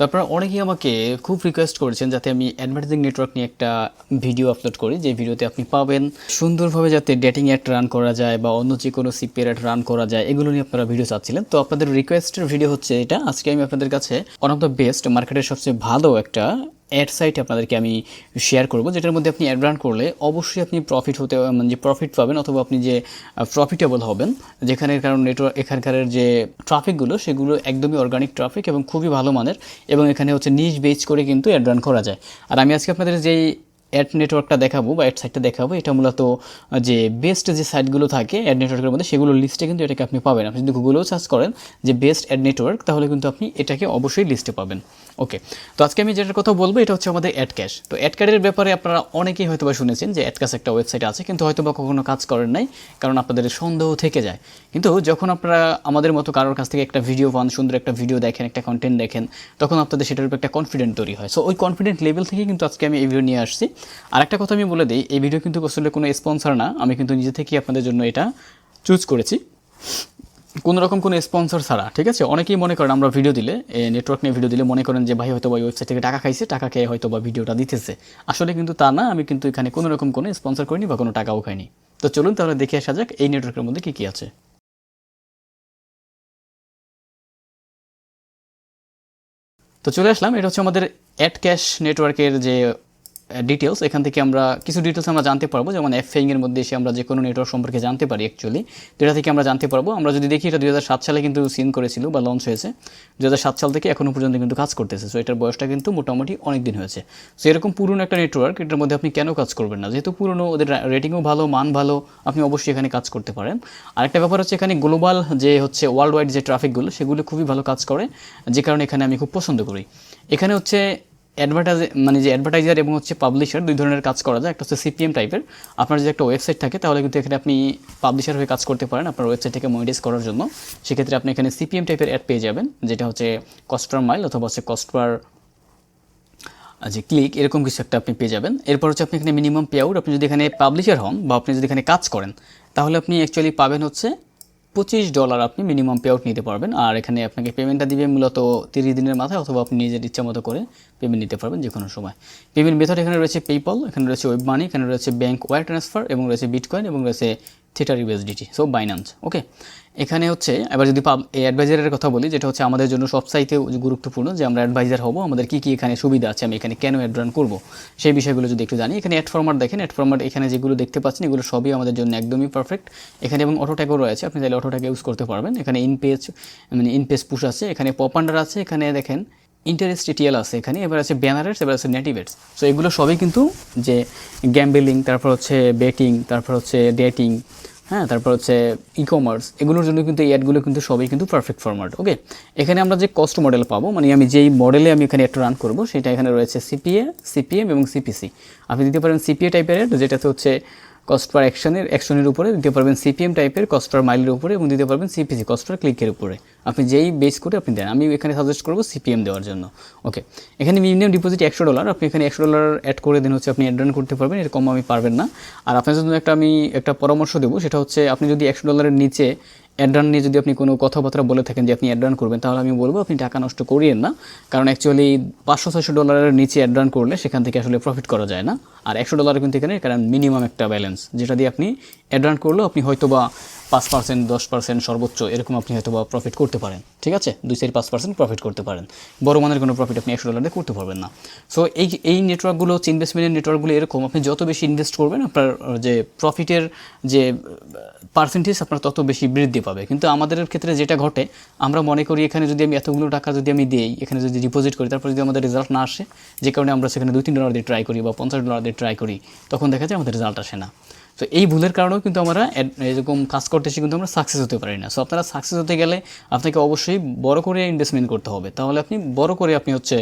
তো আপনারা অনেকেই আমাকে খুব রিকোয়েস্ট করেছেন যাতে আমি অ্যাডভার্টাইজিং নেটওয়ার্ক নিয়ে একটা ভিডিও আপলোড করি। যে ভিডিওতে আপনি পাবেন সুন্দরভাবে যাতে ডেটিং অ্যাড রান করা যায় বা অন্য যে কোনো সিপিআর অ্যাড রান করা যায়, এগুলো নিয়ে আপনারা ভিডিও চাচ্ছিলেন। তো আপনাদের রিকোয়েস্টের ভিডিও হচ্ছে এটা। আজকে আমি আপনাদের কাছে অন অফ দ্য বেস্ট মার্কেটের সবচেয়ে ভালো একটা অ্যাড সাইট আপনাদেরকে আমি শেয়ার করব, যেটার মধ্যে আপনি অ্যাড রান করলে অবশ্যই আপনি প্রফিট হতে মানে যে প্রফিট পাবেন অথবা আপনি যে প্রফিটেবল হবেন যেখানে কারণ নেটওয়ার্ক এখানকার যে ট্রাফিকগুলো সেগুলো একদমই অর্গানিক ট্রাফিক এবং খুবই ভালো মানের এবং এখানে হচ্ছে নিজ বেচ করে কিন্তু অ্যাড রান করা যায়। আর আমি আজকে আপনাদের যেই অ্যাড নেটওয়ার্কটা দেখাবো বা অ্যাড সাইটটা দেখাবো, এটা মূলত যে বেস্ট যে সাইটগুলো থাকে অ্যাড নেটওয়ার্কের মধ্যে সেগুলো লিস্টে কিন্তু এটাকে আপনি পাবেন। আপনি যদি গুগলেও সার্চ করেন যে বেস্ট অ্যাড নেটওয়ার্ক তাহলে কিন্তু আপনি এটাকে অবশ্যই লিস্টে পাবেন। ওকে তো আজকে আমি যেটার কথা বলব, এটা হচ্ছে আমাদের অ্যাড ক্যাশ তো অ্যাড ক্যাশের ব্যাপারে আপনারা অনেকেই হয়তো বা শুনেছেন যে অ্যাড ক্যাশ একটা ওয়েবসাইট আছে, কিন্তু হয়তো বা কখনো কাজ করেন নাই, কারণ আপনাদের সন্দেহ থেকে যায়। কিন্তু যখন আপনারা আমাদের মতো কারোর কাছ থেকে একটা ভিডিও পান, সুন্দর একটা ভিডিও দেখেন, একটা কন্টেন্ট দেখেন, তখন আপনাদের সেটার উপর একটা কনফিডেন্ট তৈরি হয়। সো ওই কনফিডেন্ট লেভেল থেকে কিন্তু আজকে আমি এই ভিডিও নিয়ে আসছি। আর একটা কথা আমি বলে দিই, এই ভিডিও কিন্তু আসলে কোনো স্পন্সর না, আমি কিন্তু নিজে থেকেই আপনাদের জন্য এটা চুজ করেছি। কোনো রকম কোনো স্পন্সর ছাড়া, ঠিক আছে? অনেকেই মনে করেন আমরা ভিডিও দিলে নেটওয়ার্ক নিয়ে ভিডিও দিলে মনে করেন যে, ভাই হয়তো বা ওয়েবসাইট থেকে টাকা খাইছে, টাকা খেয়ে হয়তো বা ভিডিওটা দিতেছে। আসলে কিন্তু তা না, আমি কিন্তু এখানে কোনো রকম কোনো স্পন্সর করিনি বা কোনো টাকাও খাইনি। তো চলুন তাহলে দেখে আসা যাক এই নেটওয়ার্কের মধ্যে কী কী আছে। তো চলে আসলাম, এটা হচ্ছে আমাদের অ্যাড ক্যাশ নেটওয়ার্কের যে ডিটেলস এখান থেকে আমরা কিছু ডিটেলস আমরা জানতে পারব, যেমন এর মধ্যে এসে আমরা যে কোনো নেটওয়ার্ক সম্পর্কে জানতে পারি অ্যাকচুয়ালি তো এটা থেকে আমরা জানতে পারব, আমরা যদি দেখি এটা দু হাজার সাত সালে কিন্তু সিন করেছিল বা লঞ্চ হয়েছে। দু হাজার সাত সাল থেকে এখনও পর্যন্ত কিন্তু কাজ করতেছে। সো এটার বয়সটা কিন্তু মোটামুটি অনেক দিন হয়েছে। সো এরকম পুরনো একটা নেটওয়ার্ক এটার মধ্যে আপনি কেন কাজ করবেন না? যেহেতু পুরনো, ওদের রেটিংও ভালো, মান ভালো, আপনি অবশ্যই এখানে কাজ করতে পারেন। আরেকটা ব্যাপার হচ্ছে এখানে গ্লোবাল যে হচ্ছে ওয়ার্ল্ড ওয়াইড যে ট্রাফিকগুলো সেগুলো খুবই ভালো কাজ করে, যে কারণে এখানে আমি খুব পছন্দ করি। এখানে হচ্ছে অ্যাডভার্টাইজ মানে যে অ্যাডভার্টাইজার এবং হচ্ছে পাবলিশার দুই ধরনের কাজ করা যায়। একটা হচ্ছে সিপিএম টাইপের আপনার যদি একটা ওয়েবসাইট থাকে, তাহলে কিন্তু এখানে আপনি পাবলিশার হয়ে কাজ করতে পারেন আপনার ওয়েবসাইট থেকে মনিটাইজ করার জন্য। সেক্ষেত্রে আপনি এখানে সিপিএম টাইপের অ্যাড পেয়ে যাবেন, যেটা হচ্ছে কস্ট পার মাইল অথবা হচ্ছে কস্ট পার যে ক্লিক এরকম কিছু একটা আপনি পেয়ে যাবেন। এরপর হচ্ছে আপনি এখানে মিনিমাম পে আউট আপনি যদি এখানে পাবলিশার হন বা আপনি যদি এখানে কাজ করেন, তাহলে আপনি অ্যাকচুয়ালি পাবেন হচ্ছে পঁচিশ ডলার আপনি মিনিমাম পে আউট নিতে পারবেন। আর এখানে আপনাকে পেমেন্টটা দিবে মূলত তিরিশ দিনের মাথায় অথবা আপনি নিজের ইচ্ছা মতো করে পেমেন্ট নিতে পারবেন যে কোনো সময়। পেমেন্ট মেথড এখানে রয়েছে পেপল এখানে রয়েছে ওয়েব মানি এখানে রয়েছে ব্যাঙ্ক ওয়ার ট্রান্সফার এবং রয়েছে বিটকয়েন এবং রয়েছে tether USDT so Binance okay এখানে হচ্ছে, এবার যদি পাব এই অ্যাডভাইজারের কথা বলি, যেটা হচ্ছে আমাদের জন্য সবসাইতে গুরুত্বপূর্ণ যে আমরা অ্যাডভাইজার হব, আমাদের কী কী এখানে সুবিধা আছে, আমি এখানে কেন অ্যাড রান করব, সেই বিষয়গুলো যদি একটু জানি। এখানে অ্যাড ফরম্যাট দেখেন অ্যাড ফরম্যাট এখানে যেগুলো দেখতে পাচ্ছেন, এগুলো সবই আমাদের জন্য একদমই পারফেক্ট এখানে এবং অটো ট্যাগও রয়েছে, আপনি তাহলে অটো ট্যাগ ইউজ করতে পারবেন। এখানে ইন পেজ মানে ইনপেজ পুশ আছে, এখানে পপ আন্ডার আছে, এখানে দেখেন ইন্টারেস্ট টিএল আছে এখানে, এবার আছে ব্যানারেটস এবার আছে নেটিভেটস সো এগুলো সবই কিন্তু যে গ্যাম্বেলিং তারপর হচ্ছে বেটিং তারপর হচ্ছে ডেটিং হ্যাঁ তারপর হচ্ছে ই কমার্স এগুলোর জন্য কিন্তু এই অ্যাডগুলো কিন্তু সবই কিন্তু পারফেক্ট ফরম্যাট ওকে এখানে আমরা যে কস্ট মডেল পাবো মানে আমি যেই মডেলে আমি এখানে একটা রান করব, সেটা এখানে রয়েছে সিপিএ সিপিএম এবং সিপিসি আপনি দিতে পারেন সিপিএ টাইপের যেটাতে হচ্ছে কস্ট পার অ্যাকশনের অ্যাকশনের উপরে, দিতে পারবেন সিপিএম টাইপের কস্ট পার মাইলের উপরে এবং দিতে পারবেন সিপিসি কস্ট পার ক্লিকের উপরে। আপনি যেই বেস করে আপনি দেন, আমি এখানে সাজেস্ট করব সিপিএম দেওয়ার জন্য। ওকে এখানে মিনিমাম ডিপোজিট একশো ডলার আপনি এখানে একশো ডলার অ্যাড করে দিন হচ্ছে আপনি অ্যাড রান করতে পারবেন এরকম আমি পারবেন না। আর আপনার জন্য একটা আমি একটা পরামর্শ দেবো, সেটা হচ্ছে আপনি যদি একশো ডলারের নিচে অ্যাডরান নিয়ে যদি আপনি কোনো কথাবার্তা বলে থাকেন যে আপনি অ্যাডরান করবেন, তাহলে আমি বলব আপনি টাকা নষ্ট করিয়েন না। কারণ অ্যাকচুয়ালি পাঁচশো ছয়শো ডলারের নিচে অ্যাডরান করলে সেখান থেকে আসলে প্রফিট করা যায় না। আর একশো ডলার কিন্তু এখানে কারণ মিনিমাম একটা ব্যালেন্স যেটা দিয়ে আপনি অ্যাডরান করলেও আপনি হয়তো বা পাঁচ পার্সেন্ট দশ পার্সেন্ট সর্বোচ্চ এরকম আপনি হয়তো বা প্রফিট করতে পারেন। ঠিক আছে? দুই চার পাঁচ পার্সেন্ট প্রফিট করতে পারেন। বড় মানের কোনো প্রফিট আপনি একশো ডলার করতে পারবেন না। সো এই এই নেটওয়ার্কগুলো হচ্ছে ইনভেস্টমেন্টের নেটওয়ার্কগুলো এরকম, আপনি যত বেশি ইনভেস্ট করবেন, আপনার যে প্রফিটের যে পার্সেন্টেজ আপনার তত বেশি বৃদ্ধি পাবে। কিন্তু আমাদের ক্ষেত্রে যেটা ঘটে, আমরা মনে করি এখানে যদি আমি এতগুলো টাকা যদি আমি দিই, এখানে যদি ডিপোজিট করি, তারপর যদি আমাদের রেজাল্ট না আসে, যে কারণে আমরা সেখানে দুই তিন ডলার দিয়ে ট্রাই করি বা পঞ্চাশ ডলার দিয়ে ট্রাই করি, তখন দেখা যায় আমাদের রেজাল্ট আসে না। তো এই ভুলের কারণেও কিন্তু আমরা এরকম কাজ করতেছি কিন্তু আমরা সাকসেস হতে পারি না। সো আপনারা সাকসেস হতে গেলে আপনাকে অবশ্যই বড় করে ইনভেস্টমেন্ট করতে হবে। তাহলে আপনি বড় করে আপনি হচ্ছে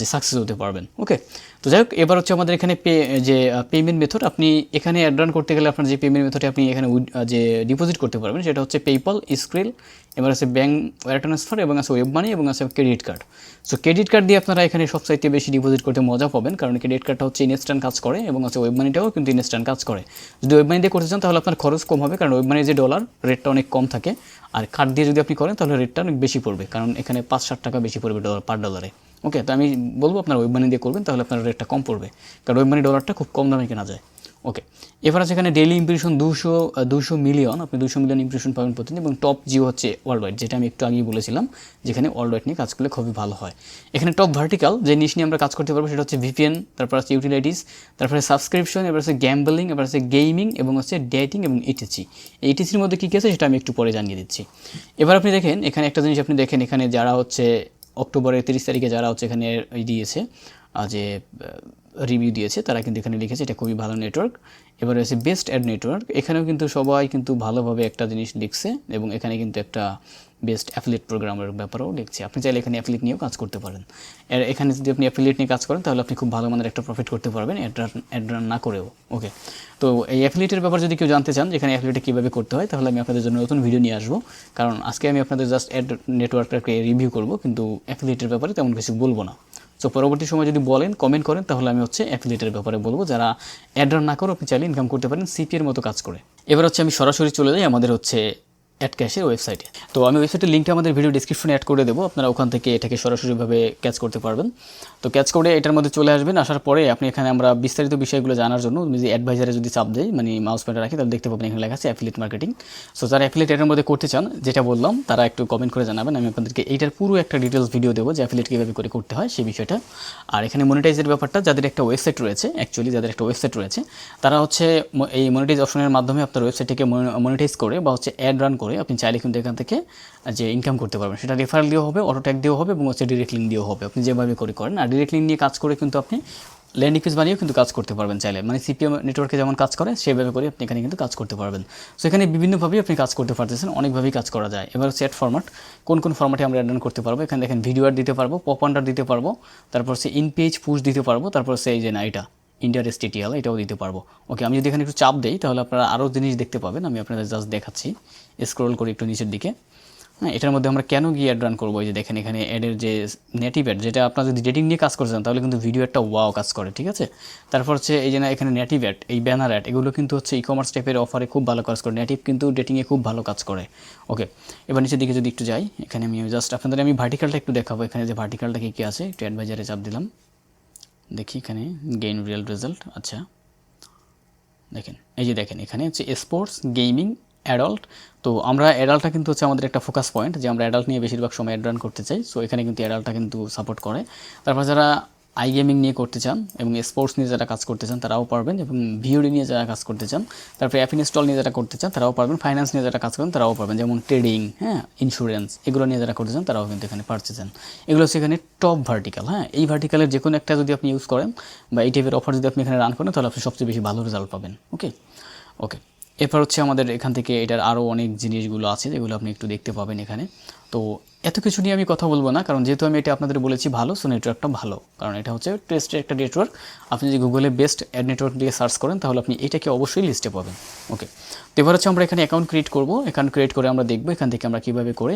যে সাকসেস হতে পারবেন। ওকে তো যাই হোক, এবার হচ্ছে আমাদের এখানে পে যে পেমেন্ট মেথড আপনি এখানে অ্যাড রান করতে গেলে আপনার যে পেমেন্ট মেথডে আপনি এখানে যে ডিপোজিট করতে পারবেন, সেটা হচ্ছে পেপল স্ক্রিল এবার আছে ব্যাঙ্ক ওয়ার ট্রান্সফার এবং আছে ওয়েব মানি এবং আছে credit card so credit card দিয়ে আপনারা এখানে সবসাইটে বেশি ডিপোজিট করতে মজা পাবেন, কারণ ক্রেডিট কার্ডটা হচ্ছে ইনস্ট্যান্ট কাজ করে, এবং আছে ওয়েব মানিটাও কিন্তু ইনস্ট্যান্ট কাজ করে। যদি ওয়েব মানি দিয়ে করতে চান, তাহলে আপনার খরচ কম হবে, কারণ ওয়েব মানি যে ডলার রেটটা অনেক কম থাকে। আর কার্ড দিয়ে যদি আপনি করেন, তাহলে রেটটা অনেক বেশি পড়বে, কারণ এখানে পাঁচ ষাট টাকা বেশি পড়বে ডলার পার ডলারে ওকে তো আমি বলব আপনার ওয়েব মানি দিয়ে করবেন, তাহলে আপনার রেটটা কম পড়বে। কারণ ওয়েব মানি ডলারটা খুব কম দামে কেনা যায়। ওকে এবার আছে এখানে ডেইলি ইমপ্রেশন দুশো দুশো মিলিয়ন আপনি দুশো মিলিয়ন ইমপ্রেশন পাবেন প্রতিদিন এবং টপ জিও হচ্ছে ওয়ার্ল্ড ওয়াইড যেটা আমি একটু আগেই বলেছিলাম, যেখানে ওয়ার্ল্ড ওয়াইড নিয়ে কাজ করলে খুবই ভালো হয়। এখানে টপ ভার্টিক্যাল যে নিশ নিয়ে আমরা কাজ করতে পারব, সেটা হচ্ছে ভিপিএন তারপর আছে ইউটিলাইটিস তারপরে সাবস্ক্রিপশন এবার আছে গ্যাম্বলিং এবার আছে গেমিং এবং হচ্ছে ডেটিং এবং ইটিসি এইটিসির মধ্যে কী কী আছে, সেটা আমি একটু পরে জানিয়ে দিচ্ছি। এবার আপনি দেখেন, এখানে একটা জিনিস আপনি দেখেন, এখানে যারা হচ্ছে অক্টোবরের তিরিশ তারিখে যারা হচ্ছে এখানে দিয়েছে যে রিভিউ দিয়েছে, তারা কিন্তু এখানে লিখেছে এটা খুবই ভালো নেটওয়ার্ক এবার রয়েছে বেস্ট অ্যাড নেটওয়ার্ক এখানেও কিন্তু সবাই কিন্তু ভালোভাবে একটা জিনিস লিখছে এবং এখানে কিন্তু একটা বেস্ট অ্যাফিলিয়েট প্রোগ্রামের ব্যাপারেও লিখছে আপনি চাইলে এখানে অ্যাফিলিয়েট নিয়েও কাজ করতে পারেন। এখানে যদি আপনি অ্যাফিলিয়েট নিয়ে কাজ করেন, তাহলে আপনি খুব ভালো মানের একটা প্রফিট করতে পারবেন অ্যাড রান না করেও। ওকে তো এই অ্যাফিলিয়েটের ব্যাপার যদি কেউ জানতে চান যেখানে অ্যাফিলিয়েটে কীভাবে করতে হয়, তাহলে আমি আপনাদের জন্য নতুন ভিডিও নিয়ে আসব। কারণ আজকে আমি আপনাদের জাস্ট অ্যাড নেটওয়ার্কটাকে রিভিউ করব, কিন্তু অ্যাফিলিয়েটের ব্যাপারে তেমন কিছু বলব না। সো পরবর্তী সময় যদি বলেন কমেন্ট করেন, তাহলে আমি হচ্ছে অ্যাফিলিয়েটের ব্যাপারে বলব। যারা অ্যাড রান না করে, আপনি চাইলে ইনকাম করতে পারেন সিপি এর মতো কাজ করে। এবার হচ্ছে আমি সরাসরি চলে যাই, আমাদের হচ্ছে অ্যাড ক্যাশের ওয়েবসাইটে তো আমি ওয়েবসাইটের লিঙ্কটা আমাদের ভিডিও ডিসক্রিপশনে অ্যাড করে দেবো, আপনারা ওখান থেকে এটাকে সরাসরিভাবে ক্যাচ করতে পারবেন। তো ক্যাচ করে এটার মধ্যে চলে আসবেন, আসার পরে আপনি এখানে আমরা বিস্তারিত বিষয়গুলো জানার জন্য যদি অ্যাডভাইজারে যদি চাপ দেয় মানে মাউস প্যাডে রাখি, তাহলে দেখতে পাবেন এখানে লেখা আছে অ্যাফিলিয়েট মার্কেটিং সো যারা অ্যাফিলিয়েট এটার মধ্যে করতে চান, যেটা বললাম, তারা একটু কমেন্ট করে জানাবেন, আমি আপনাদেরকে এইটার পুরো একটা ডিটেলস ভিডিও দেবো যে অ্যাফিলিয়েট কীভাবে করে করতে হয় সেই বিষয়টা। আর এখানে মনিটাইজের ব্যাপারটা, যাদের একটা ওয়েবসাইট রয়েছে অ্যাকচুয়ালি যাদের একটা ওয়েবসাইট রয়েছে, তারা হচ্ছে এই মনিটাইজ অপশনের মাধ্যমে আপনার ওয়েবসাইটটিকে মনিটাইজ করে বা হচ্ছে অ্যাড রান করে আপনি চাইলে কিন্তু এখান থেকে যে ইনকাম করতে পারবেন। সেটা রেফারেল দিয়েও হবে অটো ট্যাগ দিয়েও হবে, এবং হচ্ছে ডিরেক্ট লিঙ্ক দিয়েও হবে। আপনি যেভাবে করে করেন, আর ডিরেক্ট লিঙ্ক নিয়ে কাজ করে কিন্তু আপনি ল্যান্ডিং পেজ বানিয়েও কিন্তু কাজ করতে পারবেন চাইলে। মানে সিপিএম নেটওয়ার্কে যেমন কাজ করে, সেভাবে করে আপনি এখানে কিন্তু কাজ করতে পারবেন। সো এখানে বিভিন্নভাবেই আপনি কাজ করতে পারতেছেন, অনেকভাবেই কাজ করা যায়। এবার অ্যাড ফরম্যাট কোন কোন ফরম্যাটে আমরা অ্যাড করতে পারব? এখানে দেখেন ভিডিও আর দিতে পারব পপ আন্ডার দিতে পারব, তারপর হচ্ছে ইন পেজ পুশ দিতে পারব, তারপর হচ্ছে এই যে না, এটা ইন্ডিয়ার এসটিটিএল এটাও দিতে পারব। ওকে আমি যদি এখানে একটু চাপ দিই, তাহলে আপনারা আরও জিনিস দেখতে পাবেন, আমি আপনাদের জাস্ট দেখাচ্ছি। স্ক্রল করি একটু নিচের দিকে। হ্যাঁ এটার মধ্যে আমরা কেন গিয়ে অ্যাড রান করব? এই যে দেখেন এখানে অ্যাডের যে নেটিভ অ্যাড যেটা আপনার যদি ডেটিং নিয়ে কাজ করছেন তাহলে কিন্তু ভিডিও একটা ওয়াও কাজ করে, ঠিক আছে? তারপর হচ্ছে এই যে না, এখানে নেটিভ অ্যাড এই ব্যানার অ্যাড এগুলো কিন্তু হচ্ছে ই কমার্স টাইপের অফারে খুব ভালো কাজ করে নেটিভ কিন্তু ডেটিংয়ে খুব ভালো কাজ করে ওকে এবার নিচের দিকে যদি একটু যাই, এখানে আমি জাস্ট আপনাদের, আমি ভার্টিক্যালটা একটু দেখাবো, এখানে যে ভার্টিক্যালটা কী কী আছে, একটু অ্যাডভাইজারে চাপ দিলাম। দেখি এখানে গেইন রিয়েল রেজাল্ট আচ্ছা। দেখেন, এই যে দেখেন, এখানে হচ্ছে স্পোর্টস গেমিং অ্যাডাল্ট তো আমরা অ্যাডাল্টটা কিন্তু হচ্ছে আমাদের একটা ফোকাস পয়েন্ট যে আমরা অ্যাডাল্ট নিয়ে বেশিরভাগ সময় অ্যাড রান করতে চাই। সো এখানে কিন্তু অ্যাডাল্টটা কিন্তু সাপোর্ট করে। তারপর যারা আই গেমিং নিয়ে করতে চান এবং স্পোর্টস নিয়ে যারা কাজ করতে চান, তারাও পারবেন এবং ভিওডি নিয়ে যারা কাজ করতে চান, তারপরে অ্যাপ ইনস্টল নিয়ে যারা করতে চান, তারাও পারবেন। ফাইন্যান্স নিয়ে যারা কাজ করেন, তারাও পারবেন। যেমন ট্রেডিং হ্যাঁ ইন্স্যুরেন্স এগুলো নিয়ে যারা করতে চান, তারাও কিন্তু এখানে পারতেছেন এগুলো হচ্ছে এখানে টপ ভার্টিক্যাল হ্যাঁ। এই ভার্টিক্যালের যে কোনো একটা যদি আপনি ইউজ করেন বা এই টাইপের অফার যদি আপনি এখানে রান করেন, তাহলে আপনি সবচেয়ে বেশি ভালো রেজাল্ট পাবেন। ওকে ওকে এরপর হচ্ছে আমাদের এখান থেকে এটার আরও অনেক জিনিসগুলো আছে যেগুলো আপনি একটু দেখতে পাবেন এখানে। তো এত কিছু নিয়ে আমি কথা বলব না, কারণ যেহেতু আমি এটা আপনাদের বলেছি ভালো সো নেটওয়ার্কটা ভালো। কারণ এটা হচ্ছে টেস্টের একটা নেটওয়ার্ক আপনি যদি গুগলে বেস্ট অ্যাড নেটওয়ার্ক দিয়ে সার্চ করেন, তাহলে আপনি এটাকে অবশ্যই লিস্টে পাবেন। ওকে তো এবার হচ্ছে আমরা এখানে অ্যাকাউন্ট ক্রিয়েট করব। অ্যাকাউন্ট ক্রিয়েট করে আমরা দেখব এখান থেকে আমরা কীভাবে করে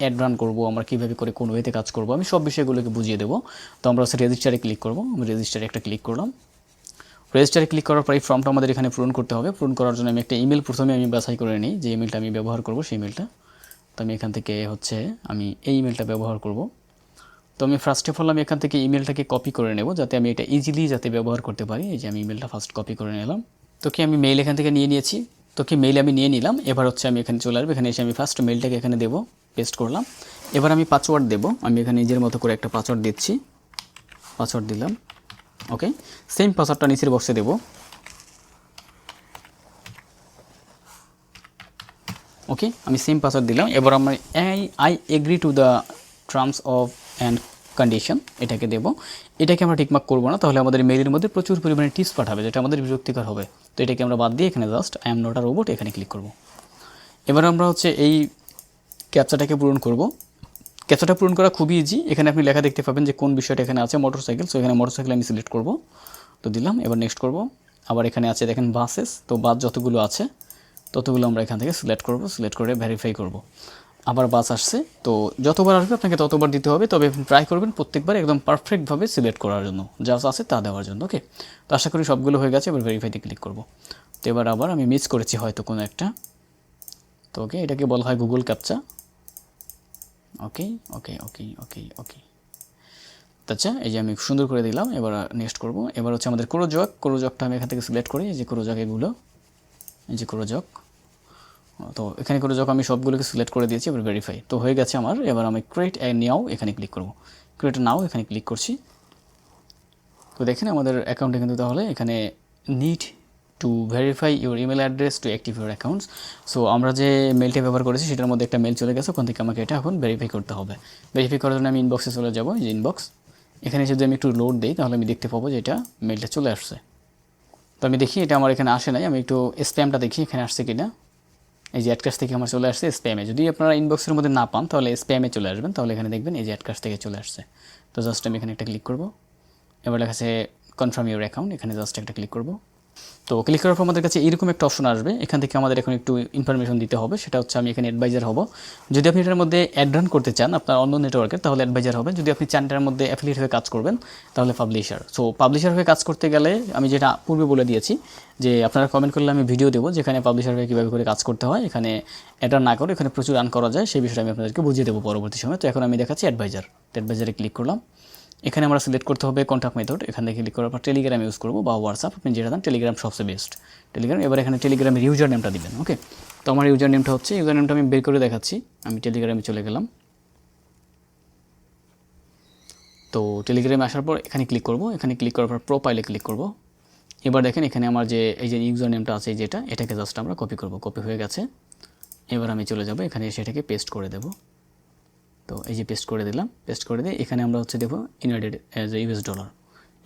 অ্যাড রান করব, আমরা কীভাবে করে কোন ওয়েতে কাজ করব, আমি সব বিষয়গুলোকে বুঝিয়ে দেবো। তো আমরা হচ্ছে রেজিস্টারে ক্লিক করব। আমি রেজিস্টারে একটা ক্লিক করলাম। রেজিস্টারে ক্লিক করার পর এই ফর্মটা আমাদের এখানে পূরণ করতে হবে। পূরণ করার জন্য আমি একটা ইমেল প্রথমে আমি বাছাই করে নিই যে ইমেলটা আমি ব্যবহার করব, সেই ইমেলটা তো আমি এখান থেকে হচ্ছে আমি এই ইমেলটা ব্যবহার করব। তো আমি ফার্স্ট অফ অল আমি এখান থেকে ইমেলটাকে কপি করে নেব যাতে আমি এটা ইজিলি যাতে ব্যবহার করতে পারি। এই যে আমি ইমেলটা ফার্স্ট কপি করে নিলাম। তো কি আমি মেইল এখান থেকে নিয়ে নিয়েছি? তো কি মেইল আমি নিয়ে নিলাম। এবার হচ্ছে আমি এখানে চলে আসব। এখানে এসে আমি ফার্স্ট মেইলটাকে এখানে দেবো পেস্ট করলাম। এবার আমি পাসওয়ার্ড দেবো। আমি এখানে নিজের মতো করে একটা পাসওয়ার্ড দিচ্ছি। পাসওয়ার্ড দিলাম। ওকে সেম পাসওয়ার্ডটা নিচের বক্সে দেবো। ওকে আমি সেম পাসওয়ার্ড দিলাম। এবার আমরা I I agree to the terms of and condition এটাকে দেবো। এটাকে আমরা টিকমার্ক করব না। তাহলে আমাদের মেইলের মধ্যে প্রচুর পরিমাণে টিপস পাঠাবে, যেটা আমাদের বিরক্তিকর হবে। তো এটাকে আমরা বাদ দিয়ে এখানে just I am not a robot এখানে ক্লিক করব। এবার আমরা হচ্ছে এই ক্যাপচাটাকে পূরণ করব। ক্যাপচাটা পূরণ করা খুবই ইজি এখানে আপনি লেখা দেখতে পাবেন যে কোন বিষয়টা এখানে আছে মোটরসাইকেল সো এখানে মোটরসাইকেল আমি সিলেক্ট করব। তো দিলাম, এবার নেক্সট করব। আবার এখানে আছে, দেখেন বাসেস তো বাস যতগুলো আছে, ততগুলো আমরা এখান থেকে সিলেক্ট করব সিলেক্ট করে ভেরিফাই করব। আবার বাস আসছে, তো যতবার আসবে আপনাকে ততবার দিতে হবে। তবে ট্রাই করবেন প্রত্যেকবার একদম পারফেক্টভাবে সিলেক্ট করার জন্য। যা আছে তা দেওয়ার জন্য ওকে তো আশা করি সবগুলো হয়ে গেছে, এবার ভেরিফাইতে ক্লিক করব। তো এবার আবার আমি মিস করেছি হয়তো কোনো একটা। তো ওকে এটাকে বলা হয় গুগল ক্যাপচা ওকে ওকে ওকে ওকে ওকে আচ্ছা এই যে আমি সুন্দর করে দিলাম, এবার নেক্সট করব। এবার হচ্ছে আমাদের ক্রোজক। ক্রোজকটা আমি এখান থেকে সিলেক্ট করি, এই যে ক্রোজক এগুলো। এই যে ক্রোজক। তো এখানে ক্রোজক আমি সবগুলোকে সিলেক্ট করে দিয়েছি, এবার ভেরিফাই তো হয়ে গেছে আমার, এবার আমি ক্রিয়েট নাও এখানে ক্লিক করব। ক্রিয়েট নাও এখানে ক্লিক করছি। তো দেখেন আমাদের অ্যাকাউন্টে কিন্তু তাহলে এখানে need to verify your email address to active your accounts so আমরা যে মেলটা ব্যবহার করেছি, সেটার মধ্যে একটা মেল চলে গেছে। ওখান থেকে আমাকে এটা এখন ভেরিফাই করতে হবে। ভেরিফাই করার জন্য আমি ইনবক্সে চলে যাব যে ইনবক্স এখানে যদি আমি একটু লোড দিই, তাহলে আমি দেখতে পাবো যে এটা মেলটা চলে আসছে। তো আমি দেখি, এটা আমার এখানে আসে নাই। আমি একটু স্প্যামটা দেখি, এখানে আসছে কিনা। এই যে অ্যাডকাস্ট থেকে আমার চলে আসছে স্প্যামে যদি আপনারা ইনবক্সের মধ্যে না পান, তাহলে স্প্যামে চলে আসবেন। তাহলে এখানে দেখবেন এই যে অ্যাডকাস্ট থেকে চলে আসছে। তো জাস্ট আমি এখানে একটা ক্লিক করব। এবার লেখা আছে কনফার্ম ইউর অ্যাকাউন্ট এখানে জাস্ট একটা ক্লিক করব। তো ক্লিক করার পর আমাদের কাছে এরকম একটা অপশন আসবে। এখান থেকে আমাদের এখন একটু ইনফরমেশন দিতে হবে। সেটা হচ্ছে আমি এখানে অ্যাডভাইজার হব। যদি আপনি এটার মধ্যে অ্যাড রান করতে চান আপনার অন্য নেটওয়ার্কের তাহলে অ্যাডভাইজার হবেন যদি আপনি চান মধ্যে অ্যাফিলিয়েট হয়ে কাজ করবেন, তাহলে পাবলিশার সো পাবলিশার হয়ে কাজ করতে গেলে আমি যেটা পূর্বে বলে দিয়েছি, যে আপনারা কমেন্ট করলে আমি ভিডিও দেবো, যেখানে পাবলিশার হয়ে কীভাবে করে কাজ করতে হয়। এখানে এটা না করে, এখানে প্রচুর রান করা যায়। সেই বিষয়টা আমি আপনাদেরকে বুঝিয়ে দেবো পরবর্তী সময়। তো এখন আমি দেখাচ্ছি অ্যাডভাইজার অ্যাডভাইজারে ক্লিক করলাম। এখানে আমরা সিলেক্ট করতে হবে কন্ট্যাক্ট মেথড এখান থেকে ক্লিক করার পর টেলিগ্রাম ইউজ করব বা হোয়াটসঅ্যাপ আপনি যেটা দেন টেলিগ্রাম সবচেয়ে বেস্ট টেলিগ্রাম এবার এখানে টেলিগ্রামের ইউজার নেমটা দিবেন ওকে তো আমার ইউজার নেমটা হচ্ছে ইউজার নেমটা আমি বের করে দেখাচ্ছি। আমি টেলিগ্রামে চলে গেলাম। তো টেলিগ্রামে আসার পর এখানে ক্লিক করব। এখানে ক্লিক করার পর প্রোফাইলে ক্লিক করব। এবার দেখেন এখানে আমার যে, এই যে ইউজার নেমটা আছে, যেটা, এটাকে জাস্ট আমরা কপি করব। কপি হয়ে গেছে। এবার আমি চলে যাব। এখানে এসে এটাকে পেস্ট করে দেবো। তো এই যে পেস্ট করে দিলাম পেস্ট করে দিয়ে এখানে আমরা হচ্ছে দেবো united as a US dollar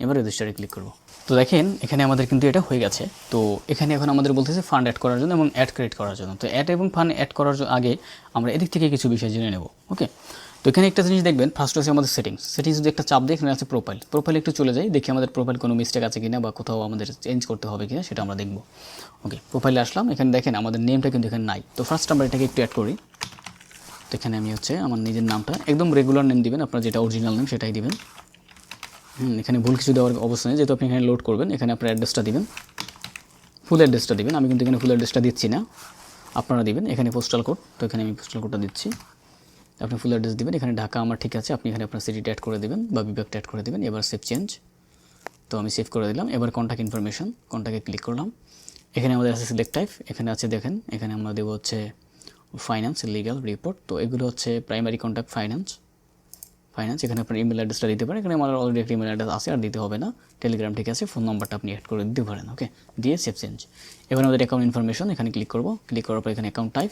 এবার রেজিস্টারে ক্লিক করব। তো দেখেন, এখানে আমাদের কিন্তু এটা হয়ে গেছে। তো এখানে এখন আমাদের বলতেছে ফান্ড অ্যাড করার জন্য এবং অ্যাড ক্রিয়েট করার জন্য। তো অ্যাড এবং ফান্ড অ্যাড করার আগে আমরা এদিক থেকে কিছু বিষয় জেনে নেব ওকে তো এখানে একটা জিনিস দেখবেন ফার্স্ট হচ্ছে আমাদের সেটিংস সেটিংস যদি একটা চাপ দিই এখানে আছে প্রোফাইল প্রোফাইল একটু চলে যাই, দেখি আমাদের প্রোফাইল কোনো মিস্টেক আছে কিনা বা কোথাও আমাদের চেঞ্জ করতে হবে কিনা, সেটা আমরা দেখব ওকে প্রোফাইলে আসলাম। এখানে দেখেন, আমাদের নেমটা কিন্তু এখানে নাই। তো ফার্স্ট আমরা এটাকে একটু অ্যাড করি। তো এখানে আমি হচ্ছে আমার নিজের নামটা একদম রেগুলার নেম দিবেন, আপনার যেটা অরিজিনাল নেম সেটাই দিবেন। হুম, এখানে ভুল কিছু দেওয়ার অবস্থা নেই, যেহেতু আপনি এখানে লোড করবেন, এখানে আপনার অ্যাড্রেসটা দিবেন। ফুল অ্যাড্রেসটা দিবেন, আমি কিন্তু এখানে ফুল অ্যাড্রেসটা দিচ্ছি না, আপনারা দিবেন, এখানে পোস্টাল কোড তো এখানে আমি পোস্টাল কোডটা দিচ্ছি। আপনি ফুল অ্যাড্রেস দিবেন, এখানে ঢাকা আমার ঠিক আছে, আপনি এখানে আপনার সিটিটা অ্যাড করে দেবেন বা বিভাগটা অ্যাড করে দেবেন, এবার সেভ চেঞ্জ তো আমি সেভ করে দিলাম, এবার কন্ট্যাক্ট ইনফরমেশন কন্ট্যাক্টে ক্লিক করলাম। এখানে আমাদের আছে সিলেক্ট টাইপ এখানে আছে দেখেন, এখানে আমরা দেবো হচ্ছে ফাইন্যান্স লিগ্যাল রিপোর্ট তো এগুলো হচ্ছে প্রাইমারি কন্ট্যাক্ট ফাইন্যান্স ফাইন্যান্স এখানে আপনার ইমেল অ্যাড্রেসটা দিতে পারেন। এখানে আমার অলরেডি একটা ইমেল অ্যাড্রেস আছে, আর দিতে হবে না। টেলিগ্রাম ঠিক আছে ফোন নাম্বারটা আপনি অ্যাড করে দিতে পারেন ওকে দিয়ে সেভ চেঞ্জ এবার আমাদের অ্যাকাউন্ট ইনফরমেশন এখানে ক্লিক করব। ক্লিক করার পর এখানে অ্যাকাউন্ট টাইপ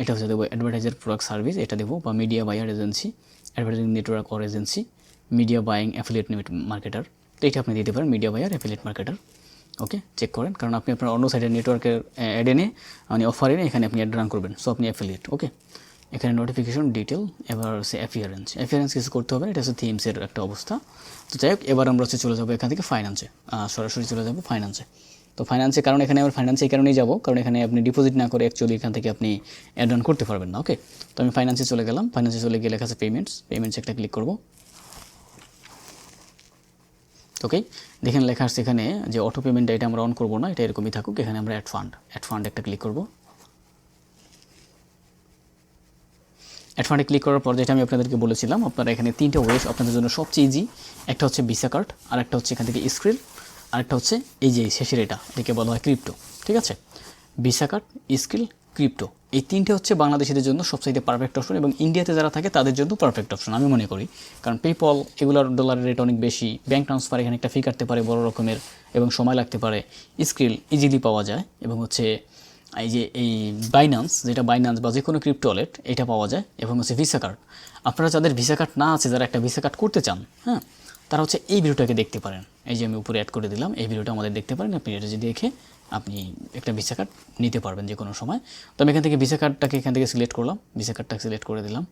এটা হচ্ছে দেবো অ্যাডভার্টাইজার প্রোডাক্ট সার্ভিস এটা দেবো বা media buyer agency advertising network or agency media buying affiliate marketer তো এটা আপনি দিতে পারেন media buyer affiliate marketer okay check করেন। কারণ আপনি আপনার অন্য সাইডের নেটওয়ার্কের অ্যাড এনে মানে অফার এনে এখানে আপনি অ্যাড রান করবেন। সো আপনি অ্যাফিলিয়েট ওকে এখানে নোটিফিকেশন ডিটেল এবার হচ্ছে অ্যাফিয়ারেন্স অ্যাপিয়ারেন্স কিছু করতে হবে এটা হচ্ছে থিমসের একটা অবস্থা। তো যাই হোক, এবার আমরা হচ্ছে চলে যাব এখান থেকে ফাইন্যান্সে সরাসরি চলে যাব ফাইন্যান্সে তো ফাইন্যান্সে কারণ এখানে আমার ফাইন্যান্সে এই কারণেই যাব, কারণ এখানে আপনি ডিপোজিট না করে অ্যাকচুয়ালি এখান থেকে আপনি অ্যাড রান করতে পারবেন না ওকে তো আমি ফাইন্যান্সে চলে গেলাম। ফাইন্যান্সে চলে গিয়ে লেখা আছে পেমেন্টস পেমেন্টস একটা ক্লিক করব। ওকে দেখেন লেখা আসছে এখানে যে অটো পেমেন্ট এটা আমরা অন করব না, এটা এরকমই থাকুক। এখানে আমরা অ্যাড ফান্ড অ্যাড ফান্ড একটা ক্লিক করব। অ্যাড ফান্ডে ক্লিক করার পর যেটা আমি আপনাদেরকে বলেছিলাম, আপনারা এখানে তিনটে ওয়েস আপনাদের জন্য সবচেয়ে ইজি একটা হচ্ছে ভিসা কার্ড আর একটা হচ্ছে এখান থেকে স্ক্রিল আর একটা হচ্ছে এই যে শেষের এটা, এটাকে বলা হয় ক্রিপ্টো ঠিক আছে? ভিসা কার্ড স্কিল ক্রিপ্টো এই তিনটে হচ্ছে বাংলাদেশিদের জন্য সবচাইতে পারফেক্ট অপশন এবং ইন্ডিয়াতে যারা থাকে তাদের জন্য পারফেক্ট অপশন আমি মনে করি। কারণ পেপল এগুলোর ডলারের রেট অনেক বেশি ব্যাঙ্ক ট্রান্সফার এখানে একটা ফি কাটতে পারে বড় রকমের এবং সময় লাগতে পারে। স্কিল ইজিলি পাওয়া যায় এবং হচ্ছে এই যে এই বাইনান্স যেটা বাইনান্স বা যে কোনো ক্রিপ্টো ওয়ালেট এটা পাওয়া যায় এবং হচ্ছে ভিসা কার্ড আপনারা যাদের ভিসা কার্ড না আছে, যারা একটা ভিসা কার্ড করতে চান হ্যাঁ তারা হচ্ছে এই ভিডিওটাকে দেখতে পারেন। এই যে আমি উপরে অ্যাড করে দিলাম, এই ভিডিওটা আমাদের দেখতে পারেন। আপনি এটা যদি দেখে আপনি একটা ভিসা কার্ড নিতে পারবেন যে কোনো সময়। তো আমি এখান থেকে ভিসা কার্ডটাকে এখান থেকে সিলেক্ট করলাম। ভিসা কার্ডটাকে সিলেক্ট করে দিলাম।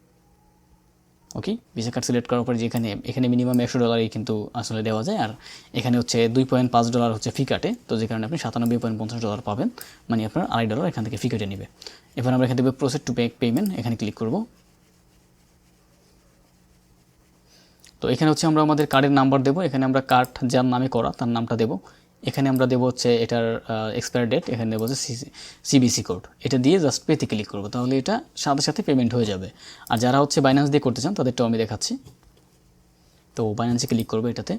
ওকে ভিসা কার্ড সিলেক্ট করার পর যেখানে, এখানে মিনিমাম একশো ডলারই কিন্তু আসলে দেওয়া যায়। আর এখানে হচ্ছে দুই পয়েন্ট পাঁচ ডলার হচ্ছে ফি কাটে তো যে কারণে আপনি সাতানব্বই পয়েন্ট পঞ্চাশ ডলার পাবেন। মানে আপনার আড়াই ডলার এখান থেকে ফি কেটে নেবে। এবার আমরা এখান থেকে প্রসেস টু পে পেমেন্ট এখানে ক্লিক করব। তো এখানে হচ্ছে আমরা আমাদের কার্ডের নাম্বার দেবো। এখানে আমরা কার্ড যার নামে করা, তার নামটা দেবো। এখানে আমরা দেবো হচ্ছে এটার এক্সপায়ার ডেট এখানে দেবো হচ্ছে সিবিসি কোড এটা দিয়ে জাস্ট পেতে ক্লিক করব, তাহলে এটা সাথে সাথে পেমেন্ট হয়ে যাবে। আর যারা হচ্ছে বাইন্যান্স দিয়ে করতে চান, তাদেরটাও আমি দেখাচ্ছি। তো বাইন্যান্সে ক্লিক করব এটাতে।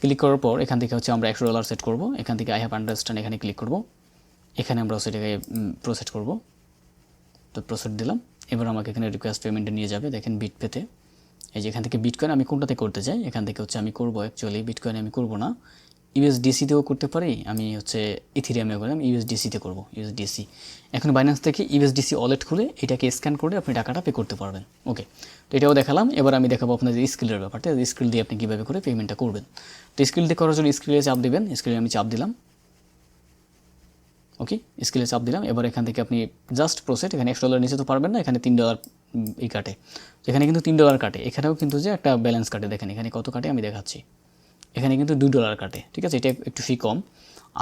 ক্লিক করার পর এখান থেকে হচ্ছে আমরা একশো ডলার সেট করব। এখান থেকে আই হ্যাভ আন্ডারস্ট্যান্ড এখানে ক্লিক করব। এখানে আমরা সেটাকে প্রসেস করব। তো প্রসেস দিলাম। এবার আমাকে এখানে রিকোয়েস্ট পেমেন্টে নিয়ে যাবে, দেখেন বিট পেতে এই যে এখান থেকে বিটকয়েন আমি কোনটাতে করতে চাই? এখান থেকে হচ্ছে আমি করব অ্যাকচুয়ালি বিটকয়েন আমি করব না। ইউএসডিসিতেও করতে পারি, আমি হচ্ছে ইথিরিয়ামে করলাম ইউএসডিসিতে করব ইউএসডিসি এখন বাইন্যান্স থেকে ইউএসডিসি ওয়ালেট খুলে এটাকে স্ক্যান করে আপনি টাকাটা পে করতে পারবেন। ওকে তো এটাও দেখালাম। এবার আমি দেখাবো আপনাদের স্কিলের ব্যাপারটা। স্কিল দিয়ে আপনি কীভাবে করে পেমেন্টটা করবেন। তো স্কিল দিয়ে করার জন্য স্কিলে চাপ দেবেন। স্কিলে আমি চাপ দিলাম। ওকে স্কিলে চাপ দিলাম। এবার এখান থেকে আপনি জাস্ট প্রসেট এখানে একশো ডলার নিচে তো পারবেন না, এখানে তিন ডলার এই কাটে। এখানে কিন্তু তিন ডলার কাটে। এখানেও কিন্তু যে একটা ব্যালেন্স কাটে। দেখেন, এখানে কত কাটে আমি দেখাচ্ছি। এখানে কিন্তু দুই ডলার কাটে, ঠিক আছে? এটা একটু ফি কম।